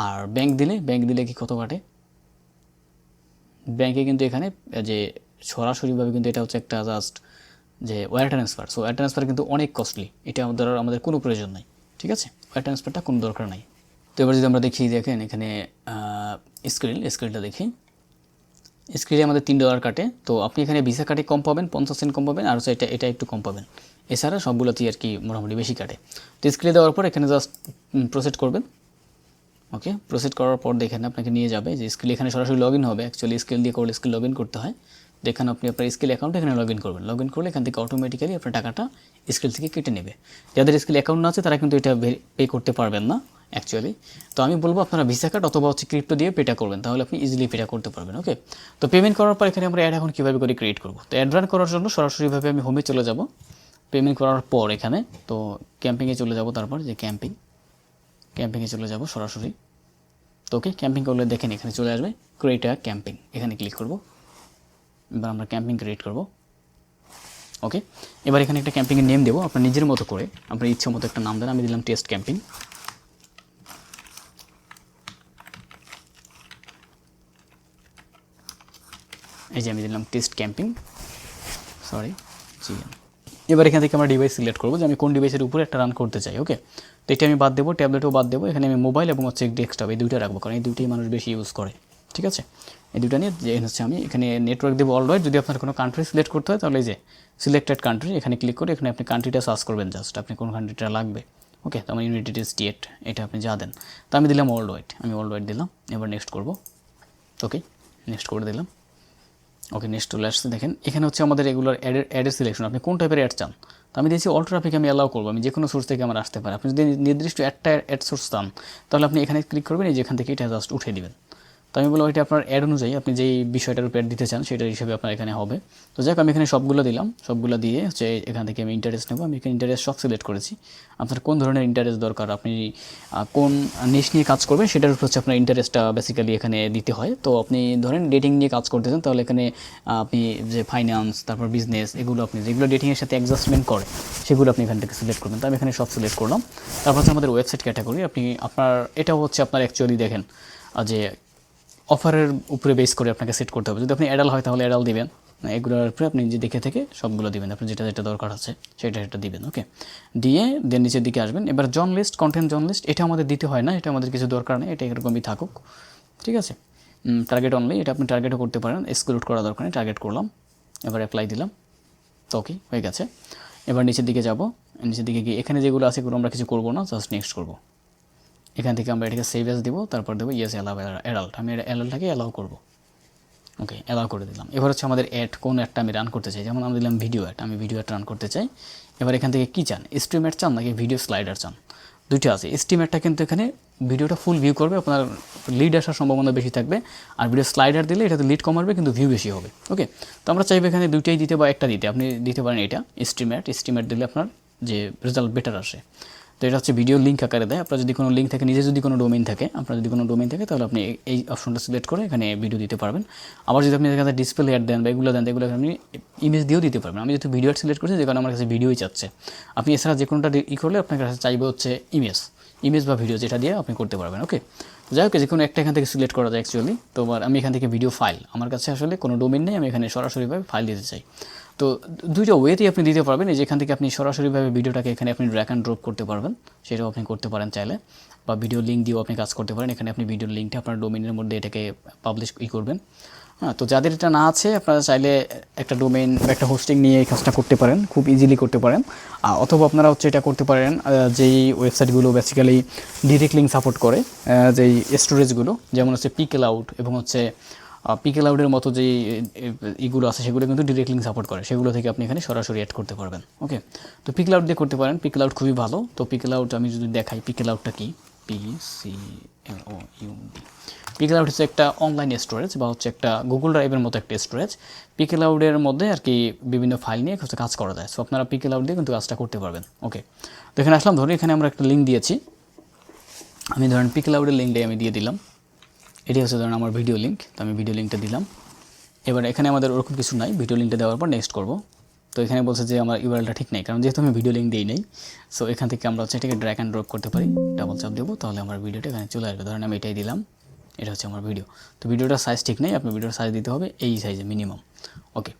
আর ব্যাংক দিলে ব্যাংক দিলে কি কত কাটে? ব্যাংকে কিন্তু এখানে যে সরাসরিভাবে কিন্তু এটা হচ্ছে একটা জাস্ট যে wire transfer so wire transfer কিন্তু অনেক কস্টলি এটা আমাদের আমাদের কোনো প্রয়োজন নাই, ঠিক আছে? ওয়ার ট্রান্সফারটা কোনো দরকার নাই। তো এবার যদি আমরা দেখি, দেখেন এখানে স্ক্রিল স্ক্রিলটা দেখি। স্ক্রিনে আমাদের তিন ডলার কাটে, তো আপনি এখানে ভিসা কাটে কম পাবেন, পঞ্চাশ সেন্ট কম পাবেন, আর হচ্ছে এটা এটা একটু কম পাবেন। এছাড়া সবগুলোতেই আর কি মোটামুটি বেশি কাটে। তো স্ক্রিনে দেওয়ার পর এখানে জাস্ট প্রসেড করবেন। ওকে প্রসেড করার পর দেখেন আপনাকে নিয়ে যাবে যে স্কিল এখানে সরাসরি লগ ইন হবে। অ্যাকচুয়ালি স্কিল দিয়ে করলে স্কিল লগ ইন করতে হয়। দেখেন আপনি আপনার স্কিল অ্যাকাউন্ট এখানে লগ ইন করবেন। লগ ইন করলে এখান থেকে অটোমেটিক্যালি আপনার টাকাটা স্কিল থেকে কেটে নেবে। যাদের স্কিল অ্যাকাউন্ট না আছে, তারা কিন্তু এটা পে করতে পারবেন না অ্যাকচুয়ালি তো আমি বলব আপনারা ভিসা কার্ড অথবা হচ্ছে ক্রিপ্টো দিয়ে পেটা করবেন, তাহলে আপনি ইজিলি পেটা করতে পারবেন ওকে তো পেমেন্ট করার পর এখানে আমরা অ্যাড এখন কীভাবে করে ক্রিয়েট করব? তো অ্যাড রান করার জন্য সরাসরিভাবে আমি হোমে চলে যাব। পেমেন্ট করার পর এখানে, তো ক্যাম্পিংয়ে চলে যাব তারপর যে ক্যাম্পিং ক্যাম্পিংয়ে চলে যাব সরাসরি। তো ওকে ক্যাম্পিং করলে দেখেন এখানে চলে আসবে ক্রিয়েট আ ক্যাম্পিং এখানে ক্লিক করব। এবার আমরা ক্যাম্পিং ক্রিয়েট করব। ওকে এবার এখানে একটা ক্যাম্পিংয়ের নেম দেবো। আপনার নিজের মতো করে, আপনার ইচ্ছে মতো একটা নাম দেন। আমি দিলাম টেস্ট ক্যাম্পিং এই যে আমি দিলাম টেস্ট ক্যাম্পিং সরি জি এবার এখান থেকে আমরা ডিভাইস সিলেক্ট করব যে আমি কোন ডিভাইসের উপরে একটা রান করতে চাই ওকে তো এটা আমি বাদ দেবো ট্যাবলেটও বাদ দেবো। এখানে আমি মোবাইল এবং হচ্ছে ডেস্কটপ এই দুইটা রাখব। কারণ এই দুইটাই মানুষ বেশি ইউজ করে, ঠিক আছে? এই দুইটা নিয়ে যে হচ্ছে আমি এখানে নেটওয়ার্ক দেবো অলওয়াইড যদি আপনার কোনো কান্ট্রি সিলেক্ট করতে হয়, তাহলে যে সিলেক্টেড কান্ট্রি এখানে ক্লিক করে এখানে আপনি কান্ট্রিটা সার্চ করবেন জাস্ট আপনি কোন কান্ট্রিটা লাগবে? ওকে তো আমার ইউনাইটেড স্টেট এটা আপনি যা দেন। তো আমি দিলাম ওয়ার্ল্ড ওয়াইড আমি ওয়ার্ল্ড ওয়াইড দিলাম। এবার নেক্সট করব। ওকে নেক্সট করে দিলাম। ওকে নেক্সট চলে আসছে। দেখেন, এখানে হচ্ছে আমাদের এগুলোর অ্যাডের অ্যাডের সিলেকশন আপনি কোন টাইপের অ্যাড চান? তো আমি দিয়েছি অল ট্রাফিক আমি অ্যালাউ করব। আমি যে কোনো সোর্স থেকে আমার আসতে পারে। আপনি যদি নির্দিষ্ট একটা অ্যাড সোর্স চান, তাহলে আপনি এখানে ক্লিক করবেন। এই যেখান থেকে এটা জাস্ট উঠে দিবেন। তো আমি বলব এটা আপনার অ্যাড অনুযায়ী আপনি যেই বিষয়টার উপর দিতে চান সেটার হিসেবে আপনার এখানে হবে। তো যাক, আমি এখানে সবগুলো দিলাম। সবগুলো দিয়ে হচ্ছে এখান থেকে আমি ইন্টারেস্ট নেব। আমি এখানে ইন্টারেস্ট সব সিলেক্ট করেছি। আপনার কোন ধরনের ইন্টারেস্ট দরকার? আপনি কোন নিশ নিয়ে কাজ করবেন সেটার উপর হচ্ছে আপনার ইন্টারেস্টটা বেসিক্যালি এখানে দিতে হয়। তো আপনি ধরেন ডেটিং নিয়ে কাজ করতেছেন তাহলে এখানে আপনি যে ফাইন্যান্স তারপর বিজনেস এগুলো আপনি যেগুলো ডেটিংয়ের সাথে অ্যাডজাস্টমেন্ট করে, সেগুলো আপনি এখান থেকে সিলেক্ট করবেন। তো আমি এখানে সব সিলেক্ট করলাম। তারপর হচ্ছে আমাদের ওয়েবসাইট ক্যাটাগরি আপনি আপনার, এটাও হচ্ছে আপনার অ্যাকচুয়ালি দেখেন যে অফারের উপরে বেস করে আপনাকে সেট করতে হবে। যদি আপনি অ্যাডাল হয় তাহলে অ্যাডাল দিবেন। এগুলোর উপরে আপনি যে দেখে থেকে সবগুলো দিবেন। আপনি যেটা যেটা দরকার আছে সেটা সেটা দিবেন ওকে দিয়ে দেন নিচের দিকে আসবেন। এবার zone list content zone list এটা আমাদের দিতে হয় না। এটা আমাদের কিছু দরকার নেই। এটা এরকমই থাকুক, ঠিক আছে? টার্গেট অনলি এটা আপনি টার্গেটও করতে পারেন। এক্সক্লুড করা দরকার নেই। টার্গেট করলাম, এবার অ্যাপ্লাই দিলাম। তো ওকে হয়ে গেছে। এবার নিচের দিকে যাব। নিচের দিকে গিয়ে এখানে যেগুলো আছে, এগুলো আমরা কিছু করব না। জাস্ট নেক্সট করব। এখান থেকে আমরা এটাকে সেভ এস দেবো, তারপর দেবো ইয়েস অ্যালাউ অ্যাডাল্ট আমি অ্যাডাল্টটাকে অ্যালাউ করব। ওকে অ্যালাউ করে দিলাম। এবার হচ্ছে আমাদের অ্যাড কোন অ্যাডটা আমি রান করতে চাই? যেমন আমি দিলাম ভিডিও অ্যাড আমি ভিডিও অ্যাড রান করতে চাই। এবার এখান থেকে কী চান? স্ট্রিম অ্যাড চান নাকি ভিডিও স্লাইডার চান? দুইটা আছে। স্ট্রিম অ্যাডটা কিন্তু এখানে ভিডিওটা ফুল ভিউ করবে, আপনার লিড আসার সম্ভাবনা বেশি থাকবে। আর ভিডিও স্লাইডার দিলে এটাতে লিড কমাবে, কিন্তু ভিউ বেশি হবে। ওকে তো আমরা চাইব এখানে দুইটাই দিতে বা একটা দিতে। আপনি দিতে পারেন এটা স্ট্রিম অ্যাড স্ট্রিম অ্যাড দিলে আপনার যে রেজাল্ট বেটার আসে। তো এটা হচ্ছে ভিডিও লিঙ্ক আকারে দেয়। আপনার যদি কোনো লিঙ্ক থাকে নিজে যদি কোনো ডোমেইন থাকে, আপনার যদি কোনো ডোমেইন থাকে, তাহলে আপনি এই- অপশনটা সিলেক্ট করে এখানে ভিডিও দিতে পারবেন। আবার যদি আপনি এখানে ডিসপ্লে অ্যাড দেন বা এগুলো দেন এগুলো আপনি ইমেজ দিয়েও দিতে পারবেন। আমি যেহেতু ভিডিও সিলেক্ট করছি, যে কারণে আমার কাছে ভিডিওই চাচ্ছে। আপনি এছাড়া যে কোনোটা ই করলে আপনার কাছে চাইবে হচ্ছে ইমেজ ইমেজ বা ভিডিও যেটা দিয়ে আপনি করতে পারবেন ওকে যাই হোক যে কোনো একটা এখান থেকে সিলেক্ট করা যায় অ্যাকচুয়ালি তো আমি এখান থেকে ভিডিও ফাইল আমার কাছে আসলে কোনো ডোমেইন নেই, আমি এখানে সরাসরিভাবে ফাইল দিতে চাই। তো দুইটা ওয়েতেই আপনি দিতে পারবেন। এই যেখান থেকে আপনি সরাসরিভাবে ভিডিওটাকে এখানে আপনি ড্র্যাক অ্যান্ড ড্রপ করতে পারবেন। সেটাও আপনি করতে পারেন চাইলে। বা ভিডিও লিঙ্ক দিয়েও আপনি কাজ করতে পারেন। এখানে আপনি ভিডিও লিঙ্কটা আপনার ডোমেনের মধ্যে এটাকে পাবলিশ ই করবেন। হ্যাঁ তো যাদের এটা না আছে, আপনারা চাইলে একটা ডোমেন বা একটা হোস্টিং নিয়ে এই কাজটা করতে পারেন। খুব ইজিলি করতে পারেন। অথবা আপনারা হচ্ছে এটা করতে পারেন যেই ওয়েবসাইটগুলো বেসিক্যালি ডিরেক্ট লিঙ্ক সাপোর্ট করে যেই স্টোরেজগুলো যেমন হচ্ছে পিকেল আউট এবং হচ্ছে পিকেল আউটের মতো এ- ইগুলো আছে, সেগুলো কিন্তু ডিরেক্ট লিঙ্ক সাপোর্ট করে। সেগুলো থেকে আপনি এখানে সরাসরি অ্যাড করতে পারবেন। ওকে তো পিকেল আউট দিয়ে করতে পারেন। পিকেল আউট খুবই ভালো। তো পিকেল আউট আমি যদি দেখাই পিকেল আউটটা কি? P C L O U D pickle আউট হচ্ছে একটা অনলাইন স্টোরেজ বা হচ্ছে একটা গুগল ড্রাইভের মতো একটা স্টোরেজ পিকেল আউটের মধ্যে আর কি বিভিন্ন ফাইল নিয়ে হচ্ছে কাজ করা যায়। সো আপনারা পিকেল আউট দিয়ে কিন্তু কাজটা করতে পারবেন। ওকে তো এখানে আসলাম, ধরুন এখানে আমরা একটা লিঙ্ক দিয়েছি। আমি ধরেন পিকেল আউটের লিঙ্কটাই আমি দিয়ে দিলাম। এটি হচ্ছে ধরেন আমার ভিডিও লিঙ্ক তো আমি ভিডিও লিঙ্কটা দিলাম। এবার এখানে আমাদের ওরকম কিছু নাই ভিডিও লিঙ্কটা দেওয়ার পর নেক্সট করব। তো এখানে বলছে যে আমার ইউআরএলটা ঠিক নেই, কারণ যেহেতু আমি ভিডিও লিঙ্ক দিই নেই সো এখান থেকে আমরা হচ্ছে এটাকে ড্র্যাক অ্যান্ড ড্রপ করতে পারি ডাবল চাপ দেবো, তাহলে আমার ভিডিওটা এখানে চলে আসবে। ধরেন আমি এটাই দিলাম, এটা হচ্ছে আমার ভিডিও তো ভিডিওটার সাইজ ঠিক নেই আপনি ভিডিওর সাইজ দিতে হবে এই সাইজে মিনিমাম ওকে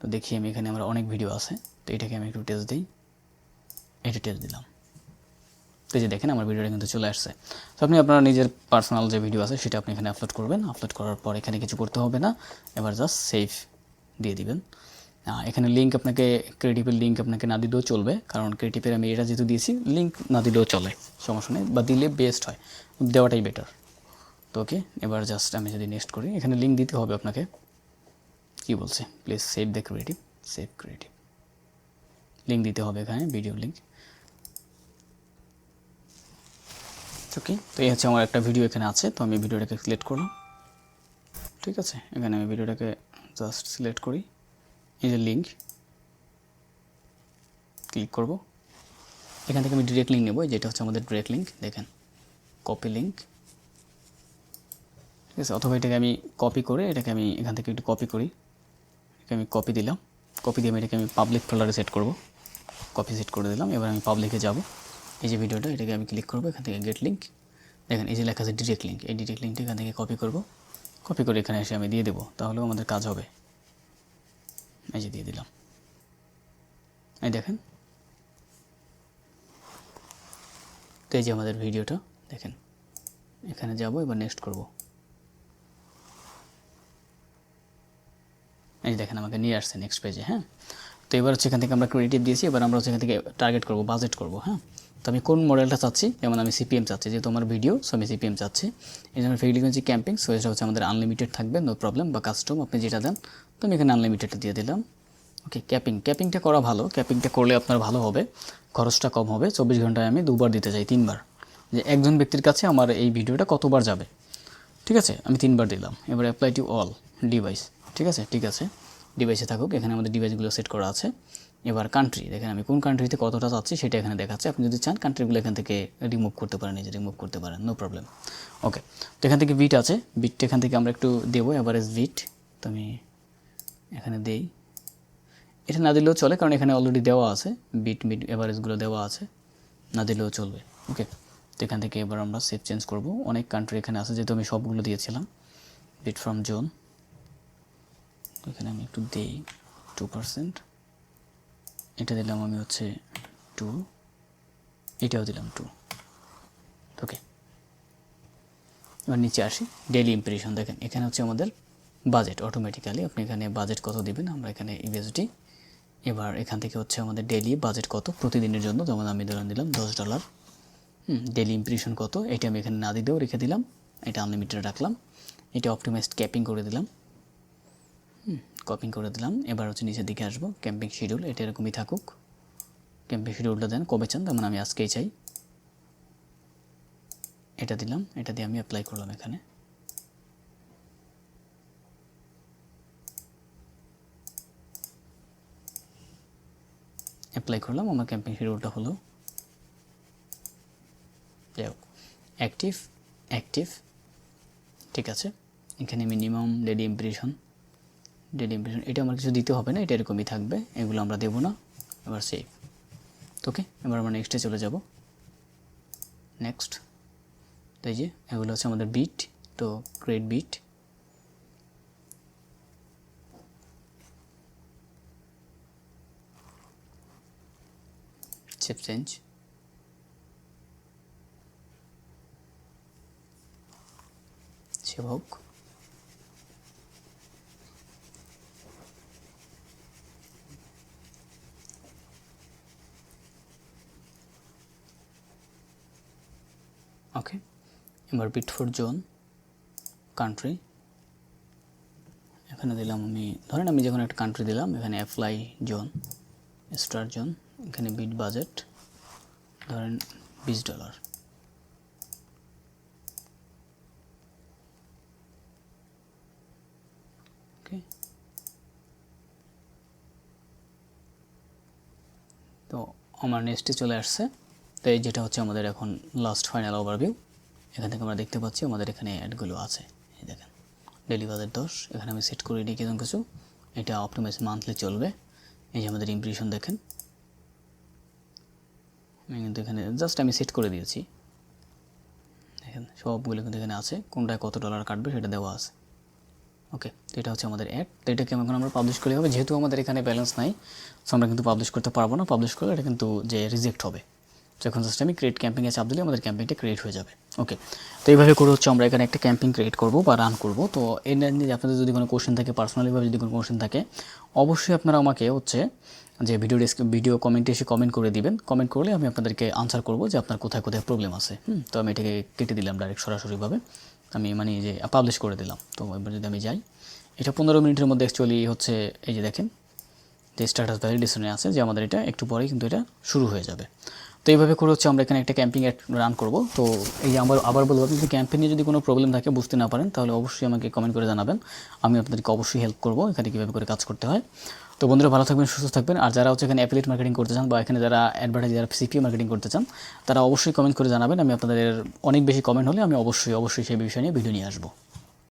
তো দেখি আমি এখানে আমার অনেক ভিডিও আছে, তো এটাকে আমি একটু টেস্ট দিই। এটা টেস্ট দিলাম। তো যে দেখেন, আমার ভিডিওটা কিন্তু চলে আসছে। তো আপনি আপনার নিজের পার্সোনাল যে ভিডিও আছে, সেটা আপনি এখানে আপলোড করবেন। আপলোড করার পর এখানে কিছু করতে হবে না। এবার জাস্ট সেভ দিয়ে দিবেন। এখানে লিঙ্ক আপনাকে ক্রিয়েটিভের লিঙ্ক আপনাকে না দিলেও চলবে। কারণ ক্রিয়েটিভের আমি এটা যেহেতু দিয়েছি লিঙ্ক না দিলেও চলে। সমস্যা নেই। বা দিলে বেস্ট হয়। দেওয়াটাই বেটার তো ওকে এবার জাস্ট আমি যদি নেক্সট করি, এখানে লিঙ্ক দিতে হবে আপনাকে। কি বলছে? Please save the creative save creative link দিতে হবে এখানে ভিডিও লিঙ্ক ওকে, তো এই হচ্ছে আমার একটা ভিডিও এখানে আছে, তো আমি ভিডিওটাকে সিলেক্ট করলাম। ঠিক আছে, এখানে আমি ভিডিওটাকে জাস্ট সিলেক্ট করি। এই যে লিঙ্ক ক্লিক করব। এখান থেকে আমি ডিরেক্ট লিঙ্ক নেব যেটা হচ্ছে আমাদের ডিরেক্ট লিঙ্ক দেখেন কপি লিঙ্ক ঠিক আছে, অথবা এটাকে আমি কপি করে, এটাকে আমি এখান থেকে একটু কপি করি। এটাকে আমি কপি দিলাম। কপি দিয়ে আমি এটাকে আমি পাবলিক ফোল্ডারে সেট করব। কপি সেট করে দিলাম, এবার আমি পাবলিকে যাব। এই যে ভিডিওটা, এটাকে আমি ক্লিক করব, এখান থেকে গেট লিঙ্ক দেখেন, এই যে লেখা আছে ডিরেক্ট লিঙ্ক এই ডিরেক্ট লিঙ্কটা এখান থেকে কপি করব। কপি করে এখানে এসে আমি দিয়ে দেবো। তাহলেও আমাদের কাজ হবে। এই যে দিয়ে দিলাম। এই দেখেন। তো এই যে আমাদের ভিডিওটা, দেখেন। এখানে যাব, এবার নেক্সট করব। এই দেখেন, আমাকে নিয়ে আসছে নেক্সট পেজে হ্যাঁ? তো এবার হচ্ছে এখান থেকে আমরা ক্রিয়েটিভ দিয়েছি, এবার আমরা হচ্ছে এখান থেকে টার্গেট করব বাজেট করব হ্যাঁ? তো আমি কোন মডেলটা চাচ্ছি? যেমন আমি সিপিএম চাচ্ছি, যেহেতু আমার ভিডিও সো আমি সিপিএম চাচ্ছি। এই জন্য ফ্রিকুয়েন্সি ক্যাম্পিং সো এটা হচ্ছে আমাদের আনলিমিটেড থাকবে নো প্রবলেম বা কাস্টম আপনি যেটা দেন। তো আমি এখানে আনলিমিটেডটা দিয়ে দিলাম। ওকে ক্যাপিং ক্যাপিংটা করা ভালো ক্যাপিংটা করলে আপনার ভালো হবে, খরচটা কম হবে। চব্বিশ ঘন্টায় আমি দুবার দিতে চাই, তিনবার। যে একজন ব্যক্তির কাছে আমার এই ভিডিওটা কতবার যাবে? ঠিক আছে, আমি তিনবার দিলাম। এবার অ্যাপ্লাই টু অল ডিভাইস ঠিক আছে ঠিক আছে। ডিভাইসে থাকুক, এখানে আমাদের ডিভাইসগুলো সেট করা আছে। এবার কান্ট্রি দেখেন আমি কোন কান্ট্রিতে কতটা চাচ্ছি সেটা এখানে দেখাচ্ছে। আপনি যদি চান কান্ট্রিগুলো এখান থেকে রিমুভ করতে পারেন, নিজে রিমুভ করতে পারেন নো প্রবলেম ওকে তো এখান থেকে বিট আছে। বিটটা এখান থেকে আমরা একটু দেবো অ্যাভারেজ বিট তো আমি এখানে দেই। এটা না দিলেও চলে, কারণ এখানে অলরেডি দেওয়া আছে। বিট মিট অ্যাভারেজগুলো দেওয়া আছে। না দিলেও চলবে। ওকে তো এখান থেকে এবার আমরা সেভ চেঞ্জ করব। অনেক কান্ট্রি এখানে আছে, যেহেতু আমি সবগুলো দিয়েছিলাম। বিট ফ্রম জোন এখানে আমি একটু দিই টু পার্সেন্ট এটা দিলাম আমি হচ্ছে টু এটাও দিলাম টু ওকে এবার নিচে আসি। ডেলি ইম্প্রেশন দেখেন, এখানে হচ্ছে আমাদের বাজেট অটোমেটিক্যালি আপনি এখানে বাজেট কত দিবেন? আমরা এখানে ইউএসডি এবার এখান থেকে হচ্ছে আমাদের ডেলি বাজেট কত? প্রতিদিনের জন্য যেমন আমি ধরুন দিলাম দশ ডলার ডেলি ইম্প্রেশন কত? এটা আমি এখানে না দিতেও রেখে দিলাম। এটা আনলিমিটেড রাখলাম। এটা অপটিমাইজড ক্যাপিং করে দিলাম। কপিং করে দিলাম। এবার হচ্ছে নিচের দিকে আসব। ক্যাম্পিং শিডিউল এটা এরকমই থাকুক। ক্যাম্পিং শিডিউলটা দেন, কবে চান, তেমন আমি আজকেই চাই। এটা দিলাম, এটা দিয়ে আমি অ্যাপ্লাই করলাম এখানে। অ্যাপ্লাই করলাম, আমার ক্যাম্পিং শিডিউলটা হলো। অ্যাক্টিভ অ্যাক্টিভ ঠিক আছে। এখানে minimum daily impression daily impression এটা আমার কিছু দিতে হবে না, এটা এরকমই থাকবে, এগুলো আমরা দেবো না, এবার সেভ ওকে এবার আমরা নেক্সটে চলে যাব। নেক্সট তো এই যে, এগুলো হচ্ছে আমাদের বিট তো ক্রেড বিট চেঞ্জ সেভ হোক ওকে এবার বিট ফর জোন কান্ট্রি এখানে দিলাম আমি, ধরেন আমি যখন একটা কান্ট্রি দিলাম, এখানে অ্যাপ্লাই জোন স্টার জোন এখানে বিট বাজেট ধরেন বিশ ডলার তো আমার নেক্সটে চলে আসছে তো এই যেটা হচ্ছে আমাদের এখন লাস্ট ফাইনাল ওভারভিউ এখান থেকে আমরা দেখতে পাচ্ছি আমাদের এখানে অ্যাডগুলো আছে। এই দেখেন ডেলি বাজার দশ, এখানে আমি সেট করে দিই কিছু। এটা অপটিমাইজ মান্থলি চলবে। এই যে আমাদের ইমপ্রেশন দেখেন। আমি কিন্তু এখানে জাস্ট আমি সেট করে দিয়েছি। দেখেন, সবগুলো কিন্তু এখানে আছে। কোনটায় কত ডলার কাটবে সেটা দেওয়া আছে। ওকে তো এটা হচ্ছে আমাদের অ্যাড তো এটাকে এখন আমরা পাবলিশ করলে হবে। যেহেতু আমাদের এখানে ব্যালেন্স নাই সো আমরা কিন্তু পাবলিশ করতে পারব না। পাবলিশ করলে এটা কিন্তু যে রিজেক্ট হবে। তো এখন জাস্ট আমি ক্রিয়েট ক্যাম্পিংয়ে চাপ দিলে আমাদের ক্যাম্পিংটা ক্রিয়েট হয়ে যাবে। ওকে তো এইভাবে করে হচ্ছে আমরা এখানে একটা ক্যাম্পিং ক্রিয়েট করব বা রান করব। তো এর নিয়ে আপনাদের যদি কোনো কোশ্চেন থাকে পার্সোনালিভাবে যদি কোনো কোশ্চেন থাকে, অবশ্যই আপনারা আমাকে হচ্ছে যে ভিডিও ভিডিও কমেন্টে এসে কমেন্ট করে দিবেন। কমেন্ট করলে আমি আপনাদেরকে আনসার করব যে আপনার কোথায় কোথায় প্রবলেম আছে। তো আমি এটাকে কেটে দিলাম ডাইরেক্ট সরাসরিভাবে আমি মানে যে পাবলিশ করে দিলাম। তো এবার যদি আমি যাই, এটা পনেরো মিনিটের মধ্যে অ্যাকচুয়ালি হচ্ছে এই যে দেখেন, যে স্ট্যাটাস ভ্যালিডেশনে আছে যে আমাদের এটা একটু পরেই কিন্তু এটা শুরু হয়ে যাবে। তো এইভাবে করে হচ্ছে আমরা এখানে একটা ক্যাম্পিং রান করব। তো এই যে আবার আবার বলব, আপনি যদি ক্যাম্পে নিয়ে যদি কোনো প্রবলেম থাকে, বুঝতে না পারেন, তাহলে অবশ্যই আমাকে কমেন্ট করে জানাবেন। আমি আপনাদেরকে অবশ্যই হেল্প করব এখানে কীভাবে করে কাজ করতে হয়। তো বন্ধুরা, ভালো থাকবেন, সুস্থ থাকবেন। আর যারা হচ্ছে এখানে অ্যাফিলিয়েট মার্কেটিং করতে চান বা এখানে যারা অ্যাডভার্টাইজ যারা সিপিও মার্কেটিং করতে চান, তারা অবশ্যই কমেন্ট করে জানাবেন। আমি আপনাদের অনেক বেশি কমেন্ট হলে আমি অবশ্যই অবশ্যই সেই বিষয় নিয়ে ভিডিও নিয়ে আসব।